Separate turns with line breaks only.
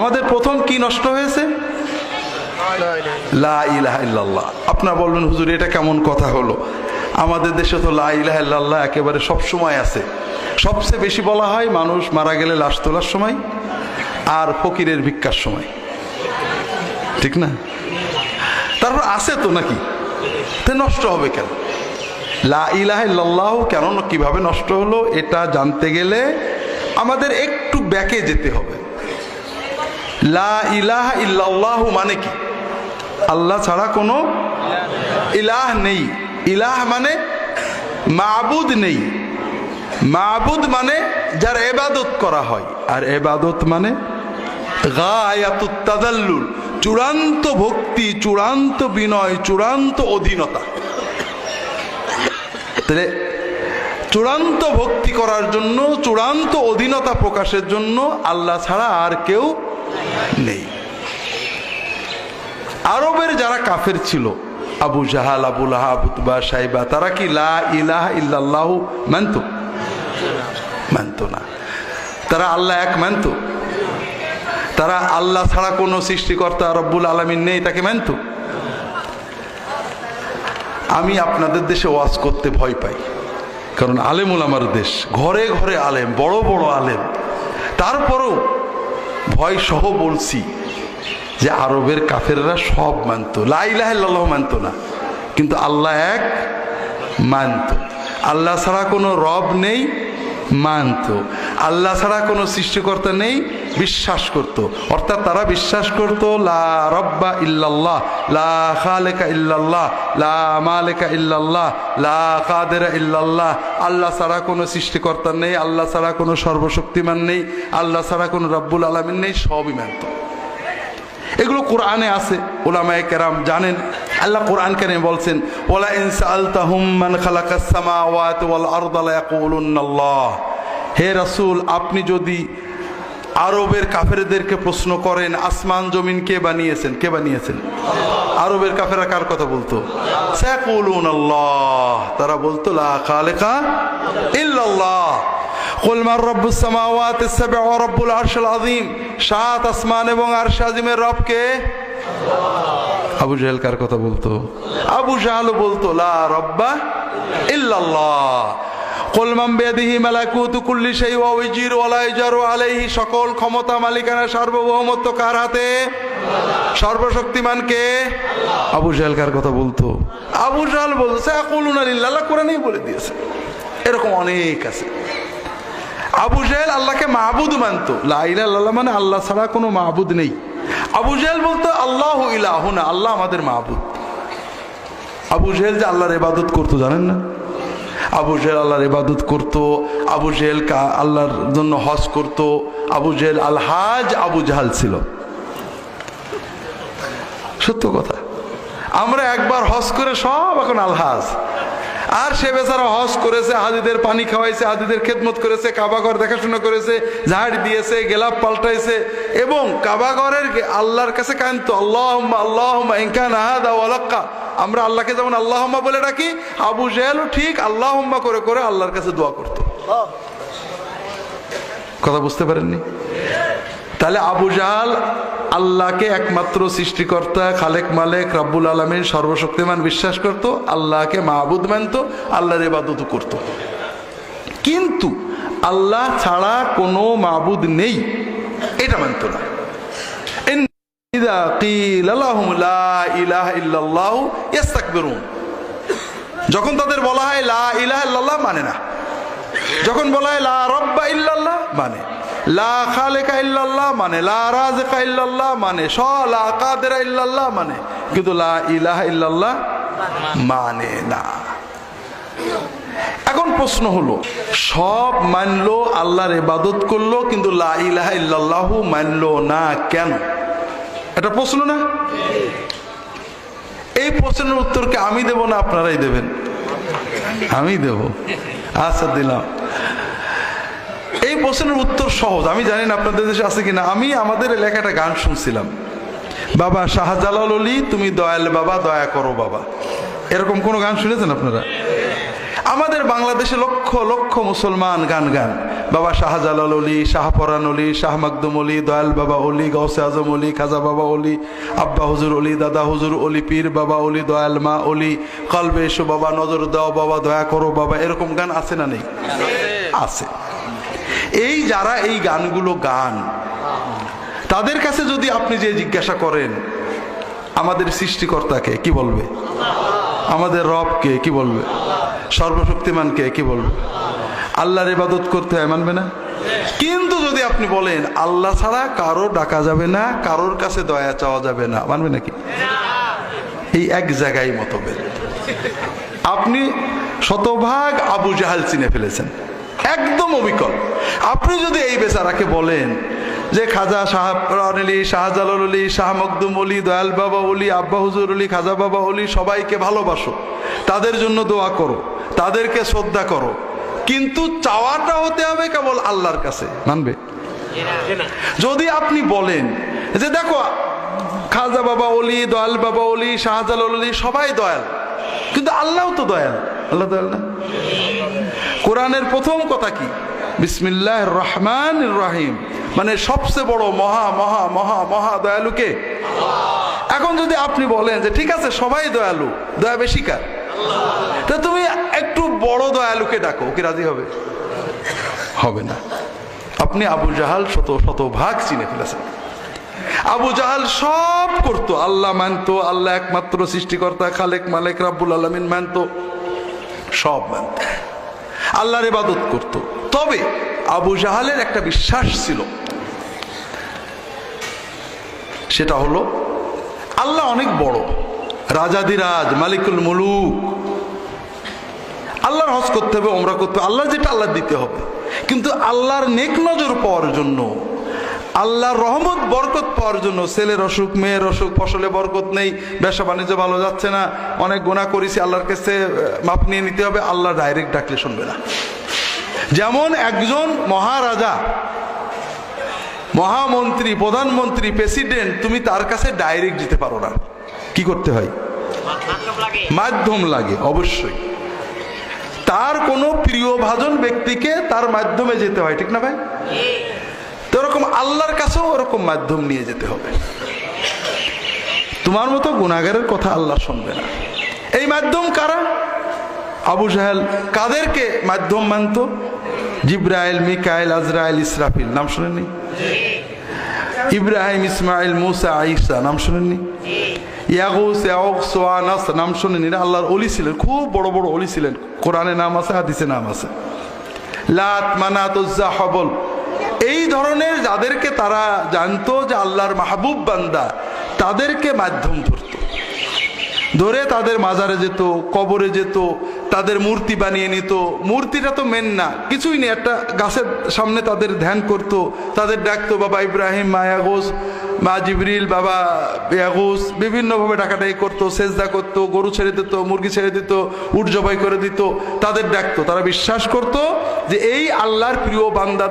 আমাদের প্রথম কি নষ্ট হয়েছে? লা আপনার বলবেন, হুজুর, এটা কেমন কথা হলো? আমাদের দেশে তো লা একেবারে সব সময় আছে। সবচেয়ে বেশি বলা হয় মানুষ মারা গেলে লাশ তোলার সময় আর ফকিরের ভিক্ষার সময়। ঠিক না? তারপর আছে তো নাকি? তে নষ্ট হবে কেন? লা ইলাহা কেন, কীভাবে নষ্ট হলো, এটা জানতে গেলে আমাদের একটু ব্যাকে যেতে হবে। লা মানে কি? আল্লাহ ছাড়া কোনো ইলাহ নেই। ইলাহ মানে মাবুদ নেই। মাবুদ মানে যার এবাদত করা হয়। আর এবাদত মানে গায়াতুত তাদাল্লুল চূড়ান্ত ভক্তি, চূড়ান্ত বিনয়, চূড়ান্ত অধীনতা। তাহলে চূড়ান্ত ভক্তি করার জন্য, চূড়ান্ত অধীনতা প্রকাশের জন্য আল্লাহ ছাড়া আর কেউ নেই। আরবের যারা কাফের ছিল, আবু জাহাল আবুল আহাবুতবা সাইবা, তারা কি লা ইলাহ ইল্লাল্লাহ মানত? মানত না। তারা আল্লাহ এক মানত? তারা আল্লাহ ছাড়া কোনো সৃষ্টিকর্তা রব্বুল আলমিন নেই, তাকে মানত? আমি আপনাদের দেশে ওয়াজ করতে ভয় পাই। কারণ আলেমুল আমার দেশ, ঘরে ঘরে আলেম, বড় বড় আলেম। তারপরও ভয় সহ বলছি যে আরবের কাফেররা সব মানত। লাইলাহ মানত না। কিন্তু আল্লাহ এক মানত। আল্লাহ ছাড়া কোনো রব নেই মানত। আল্লাহ ছাড়া কোনো সৃষ্টিকর্তা নেই বিশ্বাস করত। অর্থাৎ তারা বিশ্বাস করত, লা রব্বা ইল্লাল্লাহ, লা খালেকা ইল্লাল্লাহ, লা মালেকা ইল্লাল্লাহ, লা কাদেরা ইল্লাল্লাহ। আল্লাহ ছাড়া কোনো সৃষ্টিকর্তা নেই, আল্লাহ ছাড়া কোনো সর্বশক্তিমান নেই, আল্লাহ ছাড়া কোনো রব্বুল আলমিন নেই, সবই মানত এগুলো কোরআনে আছে ওলামায়ে কেরাম জানেন। আল্লাহ কোরআন কেন বলছেন, ওলা ইনসালতাহুম মান খালাকাস সামাওয়াতি ওয়াল আরদা লা ইয়াকুলুনাল্লাহ হে রাসূল, আপনি যদি আরবের কাফেরদেরকে প্রশ্ন করেন, আসমান, জমিন কে বানিয়েছেন? কে বানিয়েছেন? আরবের কাফেরা কার কথা বলতো? আল্লাহ। তারা বলতো, লা খালেকা ইল্লাল্লাহ। কুল মার রব্বুস সামাওয়াতি সাবআ ওয়া রব্বুল আরশিল আযীম। সাত আসমান এবং আরশ আযীমের রব কে আবু জাহেল কার কথা বলতো? আবু জাহাল বলতো, লা রব্বা ইল্লাল্লাহ। কুল মান বিয়াদিহি মালাকুতু কুল্লি শাই ওয়া ইজির ওয়া লা ইজারু আলাইহি সকল ক্ষমতা মালিকানা সার্বভৌমত্ব কার হাতে? সর্বশক্তিমান কে? আবু জাহেল কার কথা বলতো? আবু জাহাল বলতো সায়াকুলুনা লিল্লাহ আল্লাহ কোরআনেই বলে দিয়েছে। এরকম অনেক আছে। আবু জাহেল আল্লাহকে মাহবুদ মানতো। লাইলা মানে আল্লাহ ছাড়া কোনো মাহবুদ নেই। আবু জাহেল বলতো আল্লাহ ইলাহ না আল্লাহ আমাদের মাহবুদ। আবু জাহেল যে আল্লাহর ইবাদত করতো জানেন না? আবু জেহেল আল্লাহর ইবাদত করত, আবু জেহেল কা আল্লাহর জন্য হজ করত, আবু জেহেল আলহাজ আবু জাহাল ছিল। সত্য কথা। আমরা একবার হজ করে সব এখন আলহাজ আর সে বেচারা হজ করেছে, হাজিদের পানি খাওয়াইছে, হাজিদের খেদমত করেছে কাবাঘর দেখাশোনা করেছে, ঝাড় দিয়েছে, গেলাপ পাল্টাইছে এবং কাবাঘরের আল্লাহর কাছে কান্ত আল্লাহ আল্লাহ ইনকান আহাদা ওয়ালাক্কা আমরা আল্লাহকে যেমন আল্লাহ বলে ডাকি, আবু জেহেলও ঠিক আল্লাহ করে করে আল্লাহর কাছে দোয়া করত। কথা বুঝতে পারেননি? তাহলে আবু জাহাল আল্লাহকে একমাত্র সৃষ্টিকর্তা, খালেক মালেক, রাব্বুল আলমিন সর্বশক্তিমান বিশ্বাস করত, আল্লাহকে মাহবুদ মানত, আল্লাহর ইবাদত করত। কিন্তু আল্লাহ ছাড়া কোনো মাহবুদ নেই, এটা মানত না। যখন তাদের বলা হয় লা ইলাহা ইল্লাল্লাহ মানে না। যখন বলা হয় লা রব্বা ইল্লাল্লাহ মানে। লা খালেকা ইল্লাল্লাহ মানে লা রাজেকা ইল্লাল্লাহ মানে স, লা কাদেরা ইল্লাল্লাহ মানে। কিন্তু লা ইলাহা ইল্লাল্লাহ মানে না। এখন প্রশ্ন হলো, সব মানলো আল্লাহর ইবাদত করল, কিন্তু লা ইলাহা ইল্লাল্লাহু মানলো না কেন? এটা প্রশ্ন না? এই প্রশ্নের উত্তরকে আমি দেব না, আপনারাই দেবেন। আমি দেব। আচ্ছা দিলাম। এই প্রশ্নের উত্তর সহজ। আমি জানি না আপনাদের দেশে আছে কিনা। আমি আমাদের এলাকায় একটা গান শুনছিলাম। বাবা শাহজালাল অলি, তুমি দয়াল বাবা, দয়া করো বাবা। এরকম কোনো গান শুনেছেন আপনারা? আমাদের বাংলাদেশে লক্ষ লক্ষ মুসলমান গান গান। বাবা শাহজালাল অলি শাহপরান অলি, শাহ মাকদুম অলি, দয়াল বাবা অলি গৌসে আজম অলি, খাজা বাবা অলি, আব্বা হুজুর অলি, দাদা হুজুর অলি, পীর বাবা অলি, দয়াল মা অলি, কলবে এসো বাবা, নজর দাও বাবা, দয়া করো বাবা, এরকম গান আছে না নেই? আছে। এই যারা এই গানগুলো গান, তাদের কাছে যদি আপনি যে জিজ্ঞাসা করেন, আমাদের সৃষ্টিকর্তাকে কি বলবে? আমাদের রবকে কি বলবে? সর্বশক্তিমানকে কি? বলবে? আল্লাহর ইবাদত করতে হয়, মানবে না? কিন্তু যদি আপনি বলেন, আল্লাহ ছাড়া কারও ডাকা যাবে না, কারোর কাছে দয়া চাওয়া যাবে না, মানবে নাকি? এই এক জায়গায় মতভেদ। আপনি শতভাগ আবু জাহাল চিনে ফেলেছেন। একদম অবিকল। আপনি যদি এই বেচারাকে বলেন যে খাজা শাহ আলী শাহজালাল অলি শাহ মকদুম অলি, দয়াল বাবা অলি, আব্বা হুজুর অলি, খাজা বাবা অলি, সবাইকে ভালোবাসো, তাদের জন্য দোয়া করো। তাদেরকে শ্রদ্ধা করো। কিন্তু চাওয়াটা হতে হবে কেবল আল্লাহর কাছে। মানবে? যদি আপনি বলেন যে দেখো, খাজা বাবা অলি দয়াল বাবা অলি শাহজালাল অলি সবাই দয়াল। কিন্তু আল্লাহও তো দয়াল। আল্লাহ দয়াল না? কোরআনের প্রথম কথা কি? বিসমিল্লাহ রহমান রাহিম। মানে সবচেয়ে বড় মহা মহা মহা মহা দয়ালুকে এখন যদি আপনি বলেন যে ঠিক আছে, সবাই দয়ালু, দয়া বেশি কার? তা তুমি একটু বড় দয়ালুকে ডাকো, ওকে রাজি হবে? হবে না। আপনি আবু জাহাল শত শত ভাগ চিনে ফেলেছেন। আবু জাহাল সব করতো, আল্লাহ মানতো, আল্লাহ একমাত্র সৃষ্টিকর্তা, খালেক, মালেক, রাব্বুল আলমিন মানতো, সব মানত। আল্লাহর ইবাদত করত। তবে আবু জাহালের একটা বিশ্বাস ছিল। সেটা হলো, আল্লাহ অনেক বড়। রাজাদিরাজ মালিকুল মুলুক। আল্লাহর হজ করতে হবে ওমরা করতে হবে আল্লাহ যেটা আল্লাহ দিতে হবে। কিন্তু আল্লাহর নেক নজর পাওয়ার জন্য, আল্লাহর রহমত, বরকত পাওয়ার জন্য, ছেলের অসুখ, মেয়ের অসুখ, ফসলে বরকত নেই, ব্যবসা বাণিজ্য ভালো যাচ্ছে না, অনেক গোনা করেছি, আল্লাহর কাছে মাপ নিয়ে নিতে হবে, আল্লাহ ডাইরেক্ট ডাকলে শুনবে না। যেমন একজন মহারাজা, মহামন্ত্রী, প্রধানমন্ত্রী প্রেসিডেন্ট তুমি তার কাছে ডাইরেক্ট দিতে পারো না। কি করতে হয়? মাধ্যম লাগে। অবশ্যই। তার কোনো প্রিয় ভাজন ব্যক্তিকে তার মাধ্যমে যেতে হয় ঠিক না ভাই? তো ওরকম আল্লাহর কাছেও ওরকম মাধ্যম নিয়ে যেতে হবে। তোমার মতো গুণাগারের কথা আল্লাহ শুনবে না। এই মাধ্যম কারা? আবু সাহেল কাদেরকে মাধ্যম মানত? জিব্রাইল মিকাইল আজরাইল ইসরাফিল নাম শুনেননি? ইব্রাহিম ইসমাইল মুসা আইসা নাম শুনেননি? ইয়াগুস ইয়াউক সোয়ানাস নাম শুনেনি এরা আল্লাহর অলি ছিলেন, খুব বড় বড় অলি ছিলেন। কোরআনে নাম আছে, হাদিসে নাম আছে। লাত মানাত হবল। এই ধরনের যাদেরকে তারা জানতো যে আল্লাহর মাহবুব বান্দা, তাদেরকে মাধ্যম ধরত। ধরে তাদের মাজারে যেত, কবরে যেত তাদের মূর্তি বানিয়ে নিত। মূর্তিটা তো মেন না, কিছুই নেই। একটা গাছের সামনে তাদের ধ্যান করত। তাদের ডাকতো, বাবা ইব্রাহিম মায়াগোস মা জিবরিল, বাবা ইয়াগুস বিভিন্নভাবে ডাকাটাই করতো, সেজদা করত, গরু ছেড়ে দিত, মুরগি ছেড়ে দিত, উট জবাই করে দিত। তাদের ডাকতো। তারা বিশ্বাস করত যে এই আল্লাহর প্রিয় বান্দা